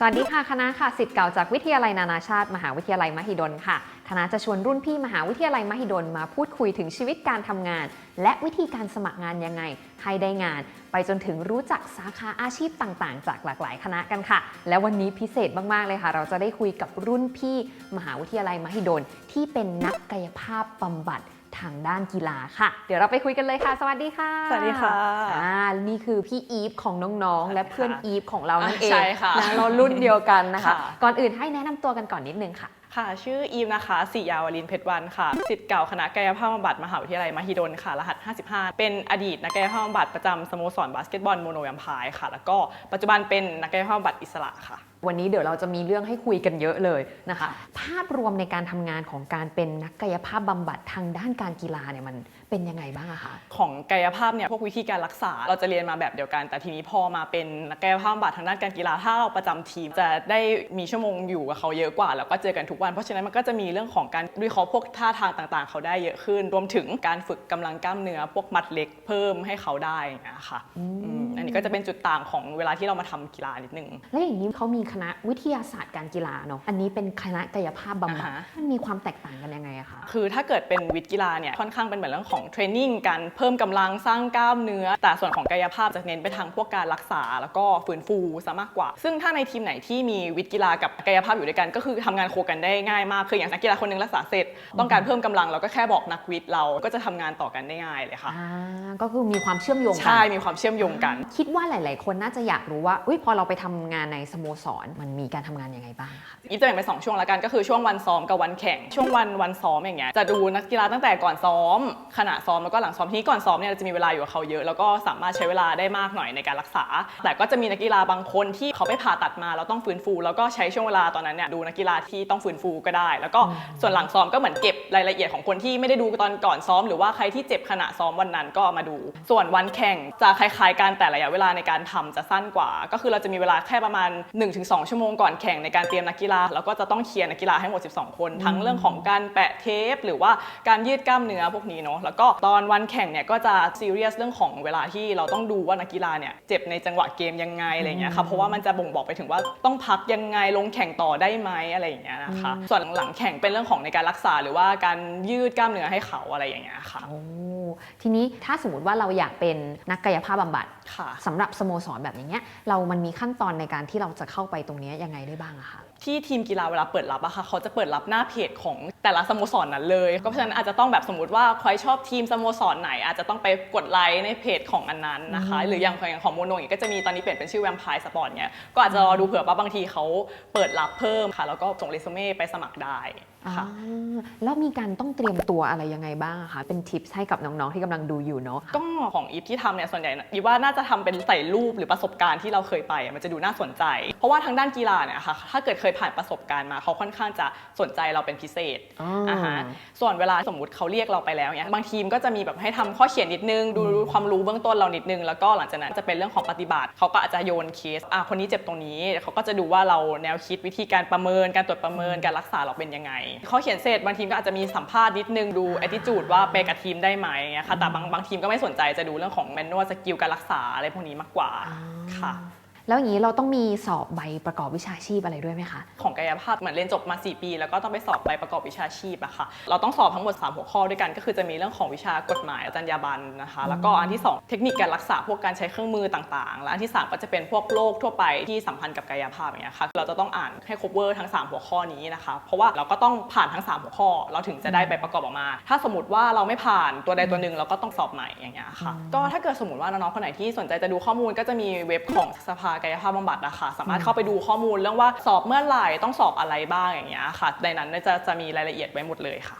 สวัสดีค่ะคณะค่ะสิทธิ์เก่าจากวิทยาลัยนานาชาติ มหาวิทยาลัยมหิดลค่ะ คณะจะชวนรุ่นพี่มหาวิทยาลัยมหิดลมาพูดคุยถึงชีวิตการทำงาน และวิธีการสมัครงานยังไง ให้ได้งาน ไปจนถึงรู้จักสาขาอาชีพต่างๆ จากหลากหลายคณะกันค่ะ และวันนี้พิเศษมากๆเลยค่ะ เราจะได้คุยกับรุ่นพี่มหาวิทยาลัยมหิดลที่เป็นนักกายภาพบำบัด ทางด้านกีฬาค่ะ เดี๋ยวเราไปคุยกันเลยค่ะ สวัสดีค่ะสวัสดีค่ะอ่านี่คือพี่อีฟของน้องๆ และเพื่อนอีฟของเรานั่นเองใช่ค่ะนะเรารุ่นเดียวกันนะคะค่ะก่อนอื่นให้แนะนำตัวกันก่อนนิดนึงค่ะ ค่ะ ชื่ออีมนะคะสิยาวลินเพชรวันค่ะสิทธิ์เก่าคณะกายภาพบำบัดมหาวิทยาลัยมหิดลค่ะ รหัส 55 เป็นอดีตนักกายภาพบำบัดประจำสโมสรบาสเกตบอลโมโนแวมพายค่ะ แล้วก็ปัจจุบันเป็นนักกายภาพบำบัดอิสระค่ะ วันนี้เดี๋ยวเราจะมีเรื่องให้คุยกันเยอะเลยนะคะ ภาพรวมในการทำงานของการเป็นนักกายภาพบำบัดทางด้านการกีฬาเนี่ยมัน เป็นยังไงบ้างอะคะของกายภาพเนี่ยพวกวิธีการรักษาเราจะเรียนมาแบบเดียวกัน แต่ทีนี้พอมาเป็นนักกายภาพบำบัดทางด้านการกีฬาถ้าเราประจำทีม จะได้มีชั่วโมงอยู่กับเขาเยอะกว่าแล้วก็เจอกันทุกวันเพราะฉะนั้นมันก็จะมีเรื่องของการวิเคราะห์พวกท่าทางต่างๆ เขาได้เยอะขึ้น รวมถึงการฝึกกำลังกล้ามเนื้อพวกมัดเล็กเพิ่มให้เขาได้อย่างเงี้ยค่ะอืมอันนี้ ก็จะเป็นจุดต่างของเวลาที่เรามาทำกีฬานิดนึงและอย่างนี้เขามีคณะวิทยาศาสตร์การกีฬาเนาะอันนี้เป็นคณะกายภาพบำบัดอ่าฮะมันมีความแตกต่างกันยังไงอะคะคือถ้าเกิดเป็นวิทย์กีฬาเนี่ยค่อนข้างเป็นเหมือนเรื่องของเทรนนิ่งการเพิ่มกำลังสร้างกล้ามเนื้อ แต่ส่วนของกายภาพจะเน้นไปทางพวกการรักษาแล้วก็ฟื้นฟูซะมากกว่า ซึ่งถ้าในทีมไหนที่มีวิทย์กีฬากับกายภาพอยู่ด้วยกันก็คือทำงานโคกันได้ง่ายมากคืออย่างนักกีฬาคนหนึงรักษาเสร็จ ต้องการเพิ่มกำลังเราก็แค่บอกนักวิทย์เราก็จะทำงานต่อกันได้ง่ายเลยค่ะอ่าก็คือมีความเชื่อมโยงกัใช่มีความเชื่อมโยงกันคิดว่าหลาย ๆ คนน่าจะอยากรู้ว่าอุยพอเราไปทำงานในสโมสร มันมีการทำงานยังไงบ้างคะอีฟจะแบ่งเป็นสองช่วงละกันก็คือช่วงวันซ้อมกับวันแข่ง ช่วงวันวันซ้อมอย่างเงี้ยจะดูนักกีฬาตั้งแต่ก่อนซ้อม ขณะซ้อมแล้วก็หลังซ้อมที่ก่อนซ้อมเนี่ยเราจะมีเวลาอยู่กับเขาเยอะ แล้วก็สามารถใช้เวลาได้มากหน่อยในการรักษา แต่ก็จะมีนักกีฬาบางคนที่เขาไปผ่าตัดมาแล้วต้องฟื้นฟู แล้วก็ใช้ช่วงเวลาตอนนั้นเนี่ยดูนักกีฬาที่ต้องฟื้นฟูก็ได้ แล้วก็ส่วนหลังซ้อมก็เหมือนเก็บ รายละเอียดของคนที่ไม่ได้ดูตอนก่อนซ้อม หรือว่าใครที่เจ็บขณะซ้อมวันนั้นก็เอามาดู ส่วนวันแข่งจะคล้ายๆกันแต่ระยะเวลาในการทำจะสั้นกว่า ก็คือเราจะมีเวลาแค่ประมาณ 1-2 ชั่วโมงก่อนแข่งในการเตรียมนักกีฬาแล้วก็จะต้องเคลียร์นักกีฬาให้หมด 12 คน ทั้งเรื่องของการแปะเทป หรือว่าการยืดกล้ามเนื้อพวกนี้เนาะแล้วก็ตอนวันแข่งเนี่ยก็จะซีเรียสเรื่องของเวลาที่เราต้องดูว่านักกีฬาเนี่ยเจ็บในจังหวะเกมยังไงอะไรเงี้ยครับเพราะว่ามันจะบ่งบอกไปถึงว่าต้องพักยังไงลงแข่งต่อได้ไหมอะไรอย่างเงี้ยนะคะส่วนหลังแข่งเป็นเรื่องของในการรักษาหรือว่าการยืดกล้ามเนื้อให้เขาอะไรอย่างเงี้ยค่ะ โอ้ทีนี้ถ้าสมมติว่าเราอยากเป็นนักกายภาพบำบัดค่ะ สำหรับสโมสรแบบอย่างเงี้ยเรามันมีขั้นตอนในการที่เราจะเข้าไปตรงเนี้ยยังไงได้บ้างอะคะ ที่ทีมกีฬาเวลาเปิดรับอะค่ะเขาจะเปิดรับหน้าเพจของแต่ละสโมสรนั้นเลย ก็เพราะฉะนั้นอาจจะต้องแบบสมมติว่าใครชอบทีมสโมสรไหน อาจจะต้องไปกดไลค์ในเพจของอันนั้นนะคะ หรืออย่างของของโมโนอย่างก็จะมีตอนนี้เปลี่ยนเป็นชื่อแวมไพร์สปอร์ตเนี้ยก็อาจจะรอดูเผื่อว่าบางทีเขาเปิดรับเพิ่มค่ะ แล้วก็ส่งเรซูเม่ไปสมัครได้ค่ะอ่าแล้วมีการต้องเตรียมตัวอะไรยังไงบ้างอะคะเป็นทิปให้กับน้องๆที่กำลังดูอยู่เนาะก็ของอีฟที่ทำเนี่ยส่วนใหญ่อีฟว่าน่าจะทำเป็นใส่รูปหรือประสบการณ์ที่เราเคยไปอะมันจะดูน่าสนใจ เพราะว่าทางด้านกีฬาเนี่ยค่ะถ้าเกิดเคยผ่านประสบการณ์มา เขาค่อนข้างจะสนใจเราเป็นพิเศษอ๋ออ่าฮะส่วนเวลาสมมติเขาเรียกเราไปแล้วเนี่ยบางทีมก็จะมีแบบให้ทำข้อเขียนนิดนึง ดูความรู้เบื้องต้นเรานิดนึง แล้วก็หลังจากนั้นจะเป็นเรื่องของปฏิบัติเขาก็อาจจะโยนเคสอะคนนี้เจ็บตรงนี้เขาก็จะดูว่าเราแนวคิดวิธีการประเมิน การตรวจประเมินการรักษาเราเป็นยังไงข้อเขียนเสร็จบางทีมก็อาจจะมีสัมภาษณ์นิดนึงดู attitude ว่าไปกับทีมได้ไหมอย่างเงี้ยค่ะแต่บางบางทีมก็ไม่สนใจจะดูเรื่องของแมนนวลสกิลการรักษาอะไรพวกนี้มากกว่าค่ะ แล้วอย่างนี้เราต้องมีสอบใบประกอบวิชาชีพอะไรด้วยไหมคะ ของกายภาพเหมือนเรียนจบมา 4 ปี แล้วก็ต้องไปสอบใบประกอบวิชาชีพอะค่ะ เราต้องสอบทั้งหมด 3 หัวข้อด้วยกัน ก็คือจะมีเรื่องของวิชากฎหมายจรรยาบรรณนะคะ แล้วก็อันที่ 2 เทคนิคการรักษาพวกการใช้เครื่องมือต่างๆ และอันที่ 3 ก็จะเป็นพวกโรคทั่วไปที่สัมพันธ์กับกายภาพอย่างเงี้ยค่ะ เราจะต้องอ่านให้ cover ทั้ง 3 หัวข้อนี้นะคะ เพราะว่าเราก็ต้องผ่านทั้ง 3 หัวข้อ เราถึงจะได้ใบประกอบออกมา ถ้าสมมติว่าเราไม่ผ่านตัวใดตัวหนึ่งเราก็ต้องสอบใหม่อย่างเงี้ยค่ะ ก็ถ้าเกิดสมมติว่าน้องๆคนไหนที่สนใจจะดูข้อมูลก็จะมีเว็บของสภากายภาพบำบัดนะคะสามารถเข้าไปดูข้อมูลเรื่องว่าสอบเมื่อไหร่ต้องสอบอะไรบ้างอย่างเงี้ยค่ะ ในนั้นจะจะมีรายละเอียดไว้หมดเลยค่ะ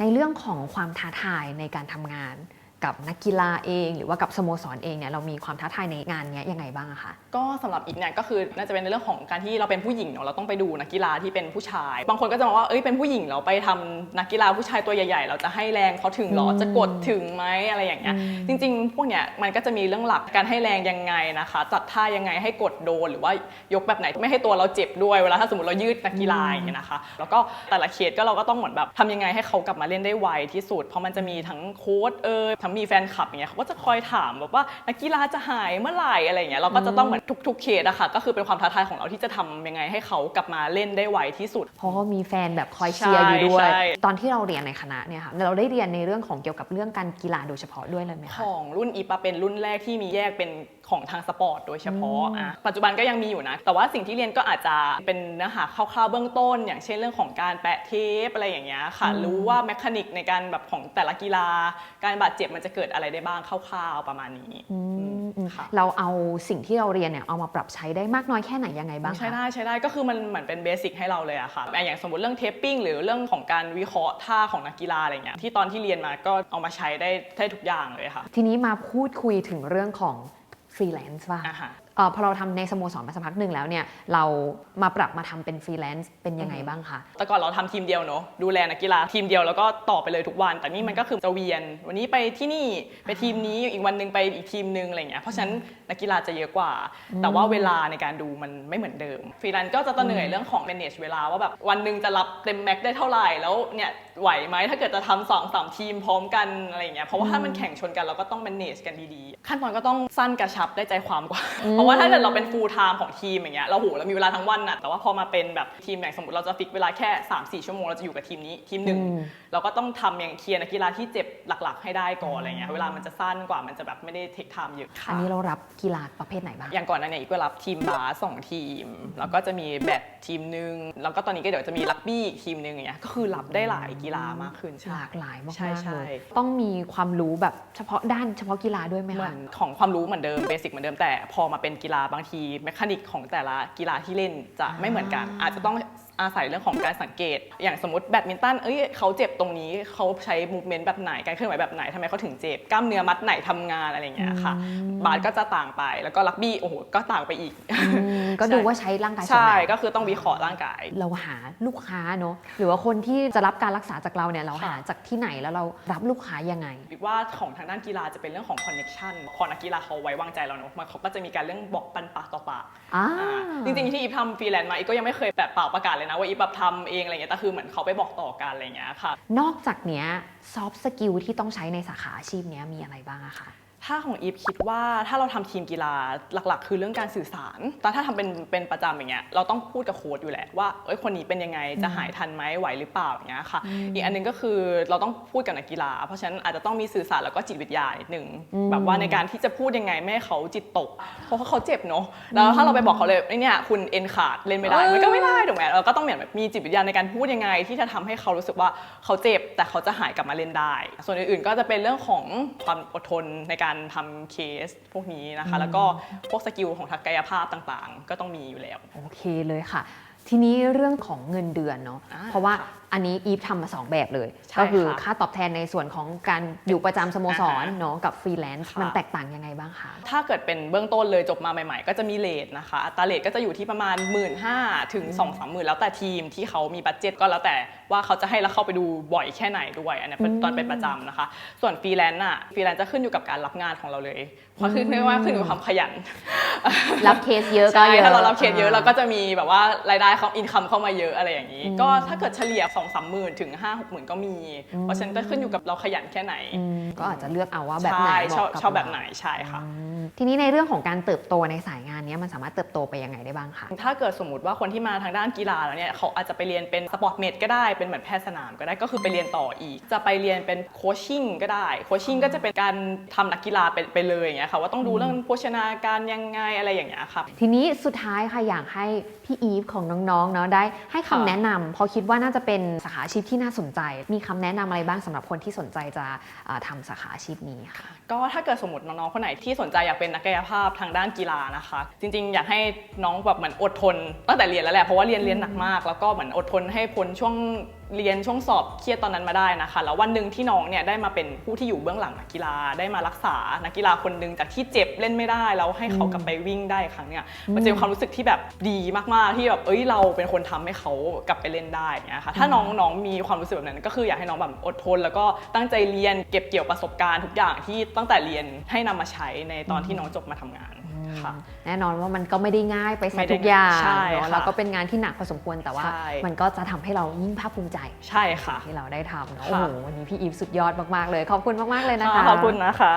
ในเรื่องของความท้าทายในการทำงาน กับนักกีฬาเอง หรือว่ากับสโมสรเองเนี่ยเรามีความท้าทายในงานเนี้ยยังไงบ้างอะคะก็สำหรับอีกเนี่ยก็คือน่าจะเป็นในเรื่องของการที่เราเป็นผู้หญิงเนาะเราต้องไปดูนักกีฬาที่เป็นผู้ชาย บางคนก็จะมองว่าเอ้ยเป็นผู้หญิงเราไปทำนักกีฬาผู้ชายตัวใหญ่ ๆ เราจะให้แรงเขาถึงเหรออืมจะกดถึงไหมอะไรอย่างเงี้ยอืมจริง ๆ พวกเนี้ยมันก็จะมีเรื่องหลักการให้แรงยังไงนะคะ จัดท่ายังไงให้กดโดนหรือว่ายกแบบไหนไม่ให้ตัวเราเจ็บด้วยเวลาถ้าสมมติเรายืดนักกีฬาอย่างเงี้ยนะคะ แล้วก็แต่ละเคสก็เราก็ต้องเหมือนแบบทำยังไงให้เขากลับมาเล่นได้ไวที่สุดเพราะมันจะมีทั้งโค้ดเอ่ยททั้งมีแฟนคลับอย่างเงี้ยเขาก็จะคอยถามแบบว่านักกีฬาจะหายเมื่อไหร่อะไรอย่างเงี้ยเราก็จะต้องเหมือนทุกๆเคสอะค่ะก็คือเป็นความท้าทายของเราที่จะทำยังไงให้เขากลับมาเล่นได้ไวที่สุด เพราะว่ามีแฟนแบบคอยเชียร์อยู่ด้วยใช่ใช่ตอนที่เราเรียนในคณะเนี่ยค่ะเราได้เรียนในเรื่องของเกี่ยวกับเรื่องการกีฬาโดยเฉพาะด้วยเลยไหมขคะองรุ่นอีปาเป็นรุ่นแรกที่มีแยกเป็นของทางสปอร์ตโดยเฉพาะอะปัจจุบันก็ยังมีอยู่นะ แต่ว่าสิ่งที่เรียนก็อาจจะเป็นเนื้อหาคร่าวๆเบื้องต้น อย่างเช่นเรื่องของการแปะเทปอะไรอย่างเงี้ยค่ะ รู้ว่าแมคานิกในการแบบของแต่ละกีฬา การบาดเจ็บมันจะเกิดอะไรได้บ้างคร่าวๆประมาณนี้อืมอืมค่ะเราเอาสิ่งที่เราเรียนเนี่ยเอามาปรับใช้ได้มากน้อยแค่ไหนยังไงบ้างคะใช้ได้ใช้ได้ก็คือมันเหมือนเป็นเบสิกให้เราเลยอะค่ะอย่างสมมติเรื่องเทปปิ้งหรือเรื่องของการวิเคราะห์ท่าของนักกีฬาอะไรเงี้ยที่ตอนที่เรียนมาก็เอามาใช้ได้ได้ทุกอย่างเลยค่ะ ทีนี้มาพูดคุยถึงเรื่องของฟรีแลนซ์บ้างอะฮะเอ่อพอเราทำในสโมสรมาสักพักหนึ่งแล้วเนี่ยเรามาปรับมาทำเป็นฟรีแลนซ์เป็นยังไงบ้างคะแต่ก่อนเราทำทีมเดียวเนอะดูแลนักกีฬาทีมเดียวแล้วก็ต่อไปเลยทุกวัน แต่นี่มันก็คือจะเวียน วันนี้ไปที่นี่ไปทีมนี้อีกวันหนึงไปอีกทีมนึงอะไรเงี้ยเพราะฉะนั้นนักกีฬาจะเยอะกว่า แต่ว่าเวลาในการดูมันไม่เหมือนเดิมฟรีแลนซ์ก็จะต้องเหนื่อยเรื่องของ manage เวลาว่าแบบวันหนึ่งจะรับเต็มแม็กได้เท่าไหร่แล้วเนี่ยไหวไหมถ้าเกิดจะทำสองสามทีมพร้อมกันอะไรเงี้ยเพราะว่าถ้ามันแข่งชนกันเราก็ต้อง manage กันดีๆ ขั้นตอนก็ต้องสั้นกระชับได้ใจความกว่าเพราะว่าถ้าเกิดเราเป็น full time ของทีมอย่างเงี้ยเราโหเรามีเวลาทั้งวันน่ะแต่ว่าพอมาเป็นแบบทีมอย่างสมมติเราจะฟิกเวลาแค่ 3-4 ชั่วโมงเราจะอยู่กับทีมนี้ทีมหนึ่งอืมเราก็ต้องทำอย่างเคลียร์นักกีฬาที่เจ็บหลักๆ ให้ได้ก่อนอะไรเงี้ยเวลามันจะสั้นกว่ามันจะแบบไม่ได้เทคไทม์เยอะอันนี้เรารับกีฬาประเภทไหนบ้าง อย่างก่อนหนั้านเนี่ยอีกก็รับทีมบาสสองทีม แล้วก็จะมีแบดทีมหนึ่งแล้วก็ตอนนี้ก็เดี๋ยวจะมีรักบี้อีกทีมหนึ่งอย่างเงี้ยก็คือรับได้หลายกีฬามากขึ้นใช่ หลากหลายมากใช่ๆใช่ เลยต้องมีความรู้แบบเฉพาะด้านเฉพาะกีฬาด้วยไหมเหมืคะอนของความรู้เหมือนเดิมเบสิกเหมือนเดิมแต่พอมาเป็นกีฬาบางทีแมคานิกของแต่ละกีฬาที่เล่นจะไม่เหมือนกันอ่าอาจจะต้อง อาศัยเรื่องของการสังเกต อย่างสมมติแบดมินตันเอ้ยเขาเจ็บตรงนี้เขาใช้มูฟเมนต์แบบไหนการเคลื่อนไหวแบบไหนทำไมเขาถึงเจ็บกล้ามเนื้อมัดไหนทำงานอะไรอย่างเงี้ยค่ะ บาสก็จะต่างไปแล้วก็รักบี้โอ้โหก็ต่างไปอีกอืมก็ดูว่าใช้ร่างกายส่วนใช่ไหนก็คือต้องวิเคราะห์ร่างกาย เราหาลูกค้าเนอะหรือว่าคนที่จะรับการรักษาจากเราเนี่ยเราค่ะหาจากที่ไหนแล้วเรารับลูกค้ายังไงคิดว่าของทางด้านกีฬาจะเป็นเรื่องของคอนเน็ชันพอนักกีฬาเขาไว้วางใจเราเนอะมันเขาก็จะมีการเรื่องบอกปันปากต่อปากอ่าอ่า จริงๆที่อีฟทำฟรีแลนซ์มาอีฟก็ยังไม่เคยแบบเปล่าประกาศเลยนะว่าอีฟแบบทำเองอะไรเงี้ยแต่คือเหมือนเขาไปบอกต่อกันอะไรเงี้ยค่ะ นอกจากเนี้ยซอฟต์สกิลที่ต้องใช้ในสาขาอาชีพเนี้ยมีอะไรบ้างอะคะ ถ้าของอีฟคิดว่าถ้าเราทำทีมกีฬาหลัก ๆ คือเรื่องการสื่อสาร แต่ถ้าทำเป็นเป็นประจำอย่างเงี้ยเราต้องพูดกับโค้ชอยู่แหละว่าเอ้ยคนนี้เป็นยังไงจะหายทันไหมไหวหรือเปล่าอย่างเงี้ยค่ะอีกอันหนึงก็คือเราต้องพูดกับนักกีฬา เพราะฉะนั้นอาจจะต้องมีสื่อสารแล้วก็จิตวิทยานิดนึงอืมแบบว่าในการที่จะพูดยังไงไม่ให้เขาจิตตก เพราะว่าเขาเจ็บเนาะแล้วถ้าเราไปบอกเขาเลยไอ้เนี่ยคุณเอ็นขาดเล่นไม่ได้มันก็ไม่ได้ถูกไหมเราก็ต้องเหมือนแบบมีจิตวิทยาในการพูดยังไง ที่จะทำให้เขารู้สึกว่าเขาเจ็บแต่เขาจะหายกลับมาเล่นได้ ส่วนอื่นๆก็จะเป็นเรื่องของความอดทนในการทำเคสพวกนี้นะคะ แล้วก็พวกสกิลของทางกายภาพต่างๆ ก็ต้องมีอยู่แล้ว โอเคเลยค่ะ ทีนี้เรื่องของเงินเดือนเนาะ อ่าเพราะว่าค่ะ อันนี้อีฟทำมาสองแบบเลย ใช่ก็คือค่ะ ค่าตอบแทนในส่วนของการอยู่ประจำสโมสรอ่าฮะเนาะกับฟรีแลนซ์ค่ะ มันแตกต่างยังไงบ้างคะ ถ้าเกิดเป็นเบื้องต้นเลยจบมาใหม่ ๆ ก็จะมีเลทนะคะอัตราเลทก็จะอยู่ที่ประมาณ 1 5ื่นถึง2องสามหมื่นแล้วแต่ทีมที่เขามีบัตเจ็ตก็แล้วแต่ว่าเขาจะให้เราเข้าไปดูบ่อยแค่ไหนด้วยอันนี้เป็นอืมตอนเป็นประจำนะคะ ส่วนฟรีแลนซ์น่ะฟรีแลนซ์จะขึ้นอยู่กับการรับงานของเราเลยเพราะคือเรียกว่าขึ้นอยู่กับความขยัน รับเคสเยอะก็ใช่เยอะ ถ้าเรารับเคสเยอะเราก็จะมีแบบว่ารายได้เขาอินคัมเข้ามาเยอะอะไรอย่างนี้อืมก็ถ้าเกิดเฉลี่ย2องสามหมื่นถึง5้าหกหมื่นก็มี เพราะฉะนั้นก็ขึ้นอยู่กับเราขยันแค่ไหนอืมก็อาจจะเลือกเอาว่าแบบไหนใช่เหชอบมาะกับชอบแบบเราไหนใช่ค่ะอืมทีนี้ในเรื่องของการเติบโตในสายงานเนี้ยมันสามารถเติบโตไปยังไงได้บ้างคะถ้าเกิดสมมติว่าคนที่มาทางด้านกีฬาแล้วเนี่ยเขาอาจจะไปเรียนเป็นสปอร์ตเมดก็ได้เป็นเหมือนแพทย์สนามก็ได้ก็คือไปเรียนต่ออีก จะไปเรียนเป็นโคชชิ่งก็ได้โคชชิ่งก็จะเป็นการทำนักกีฬาไปไปเลยอย่างเงี้ยค่ะว่าต้องดูเรื่องโภชนาการยังไงอะไรอย่างเงี้ยค่ะทีนี้สุดท้ายค่ะอยากให้พี่อีฟของน้องๆเนาะได้ให้คำค่ะแนะนำเพราะคิดว่าน่าจะเป็นสาขาอาชีพที่น่าสนใจ มีคำแนะนำอะไรบ้างสำหรับคนที่สนใจจะทำาสาขาอาชีพนี้ค่ะ ก็ถ้าเกิดสมมติน้องๆคนไหนที่สนใจอยากเป็นนักกายภาพทางด้านกีฬานะคะ จริงๆ อยากให้น้องแบบเหมือนอดทนตั้งแต่เรียนแล้วแหละเพราะว่าเรียนเรียนหนักมาก แล้วก็เหมือนอดทนให้พ้นช่วง เรียนช่วงสอบเครียดตอนนั้นมาได้นะคะ แล้ววันหนึ่งที่น้องเนี่ยได้มาเป็นผู้ที่อยู่เบื้องหลังนักกีฬาได้มารักษานักกีฬาคนหนึ่งจากที่เจ็บเล่นไม่ได้แล้วให้เขากลับไปวิ่งได้ครั้งเนี่ยมันจะเป็นความรู้สึกที่แบบดีมากๆที่แบบเอ้ยเราเป็นคนทำให้เขากลับไปเล่นได้อย่างเงี้ยค่ะถ้าน้องน้องมีความรู้สึกแบบนั้น ก็คืออยากให้น้องแบบอดทน แล้วก็ตั้งใจเรียนเก็บเกี่ยวประสบการณ์ทุกอย่างที่ตั้งแต่เรียนให้นำมาใช้ในตอนที่น้องจบมาทำงาน แน่นอนว่ามันก็ไม่ได้ง่ายไปซะไม่ได้ทุกอย่างใช่เนอะค่ะแล้วก็เป็นงานที่หนักพอสมควรแต่ว่าใช่มันก็จะทำให้เรายิ่งภาคภูมิใจใช่ค่ะ ที่เราได้ทำเนอะค่ะโอ้โหวันนี้พี่อีฟสุดยอดมากๆเลย ขอบคุณมากๆเลยนะคะขอบคุณนะคะ